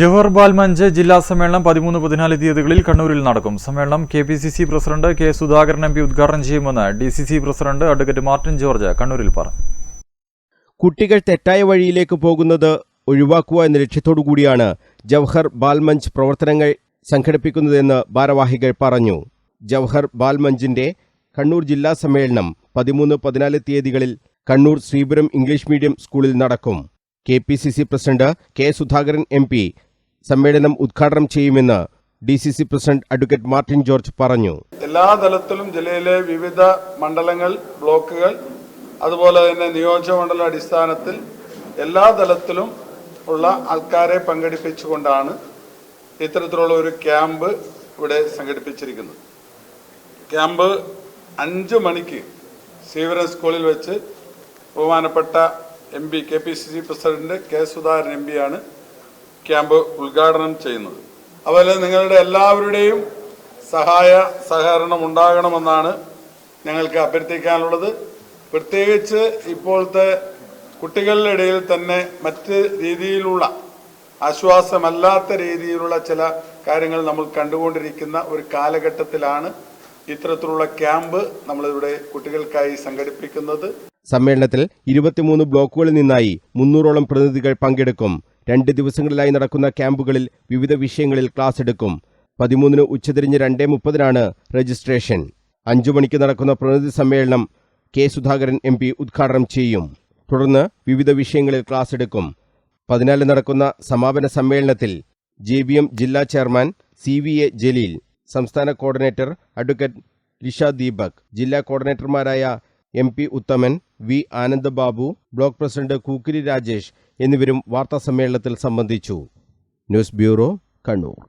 ജവഹർ ബാൽമഞ്ച് ജില്ലാ സമ്മേളനം പതിമൂന്ന് പതിനാല് തീയതികളിൽ കണ്ണൂരിൽ നടക്കും. സമ്മേളനം K P C C president K Sudhakaran M P ഉദ്ഘാടനം ചെയ്യുമെന്ന് D C C president advocate Martin George കണ്ണൂരിൽ പറഞ്ഞു. കുട്ടികൾ തെറ്റായ വഴിയിലേക്ക് പോകുന്നത് ഒഴിവാക്കുക എന്ന ലക്ഷ്യത്തോടു കൂടിയാണ് ജവഹർ ബാൽമഞ്ച് പ്രവർത്തനങ്ങൾ സംഘടിപ്പിക്കുന്നതെന്ന് ഭാരവാഹികൾ പറഞ്ഞു. ജവഹർ ബാൽമഞ്ചിന്റെ കണ്ണൂർ ജില്ലാ സമ്മേളനം പതിമൂന്ന് പതിനാല് തീയതികളിൽ കണ്ണൂർ ശ്രീപുരം ഇംഗ്ലീഷ് മീഡിയം സ്കൂളിൽ നടക്കും. K P C C president K Sudhakaran M P സമ്മേളനം ഉദ്ഘാടനം ചെയ്യുമെന്ന് D C C president advocate Martin George പറഞ്ഞു. എല്ലാ തലത്തിലും ജില്ലയിലെ വിവിധ മണ്ഡലങ്ങൾ ബ്ലോക്കുകൾ അതുപോലെ തന്നെ നിയോജകമണ്ഡല അടിസ്ഥാനത്തിൽ എല്ലാ തലത്തിലും ഉള്ള ആൾക്കാരെ പങ്കെടുപ്പിച്ചുകൊണ്ടാണ് ഇത്തരത്തിലുള്ള ഒരു ക്യാമ്പ് ഇവിടെ സംഘടിപ്പിച്ചിരിക്കുന്നത്. ക്യാമ്പ് അഞ്ച് മണിക്ക് സീവരൻ സ്കൂളിൽ വെച്ച് ബഹുമാനപ്പെട്ട M P K P C C president K Sudhakaran M പിയാണ് ക്യാമ്പ് ഉദ്ഘാടനം ചെയ്യുന്നത്. അതുപോലെ നിങ്ങളുടെ എല്ലാവരുടെയും സഹായ സഹകരണം ഉണ്ടാകണമെന്നാണ് ഞങ്ങൾക്ക് അഭ്യർത്ഥിക്കാനുള്ളത്. പ്രത്യേകിച്ച് ഇപ്പോഴത്തെ കുട്ടികളുടെ ഇടയിൽ തന്നെ മറ്റ് രീതിയിലുള്ള ആശ്വാസമല്ലാത്ത രീതിയിലുള്ള ചില കാര്യങ്ങൾ നമ്മൾ കണ്ടുകൊണ്ടിരിക്കുന്ന ഒരു കാലഘട്ടത്തിലാണ് ഇത്തരത്തിലുള്ള ക്യാമ്പ് നമ്മളിവിടെ കുട്ടികൾക്കായി സംഘടിപ്പിക്കുന്നത്. സമ്മേളനത്തിൽ ഇരുപത്തിമൂന്ന് ബ്ലോക്കുകളിൽ നിന്നായി മുന്നൂറോളം പ്രതിനിധികൾ പങ്കെടുക്കും. രണ്ട് ദിവസങ്ങളിലായി നടക്കുന്ന ക്യാമ്പുകളിൽ വിവിധ വിഷയങ്ങളിൽ ക്ലാസ് എടുക്കും. പതിമൂന്നിന് ഉച്ചതിരിഞ്ഞ് രണ്ടേ മുപ്പതിനാണ് രജിസ്ട്രേഷൻ. അഞ്ചു മണിക്ക് നടക്കുന്ന പ്രതിനിധി സമ്മേളനം കെ സുധാകരൻ എം പി ഉദ്ഘാടനം ചെയ്യും. തുടർന്ന് വിവിധ വിഷയങ്ങളിൽ ക്ലാസ് എടുക്കും. പതിനാലിന് നടക്കുന്ന സമാപന സമ്മേളനത്തിൽ ജെ ബി എം ജില്ലാ chairman C V A Jaleel സംസ്ഥാന കോർഡിനേറ്റർ അഡ്വക്കേറ്റ് ലിഷ ദീപക് ജില്ലാ കോർഡിനേറ്റർമാരായ M P Uthaman V Anandababu block president Kookkiri Rajesh എന്നിവരും വാർത്താസമ്മേളനത്തിൽ സംബന്ധിച്ചു. News bureau Kannur.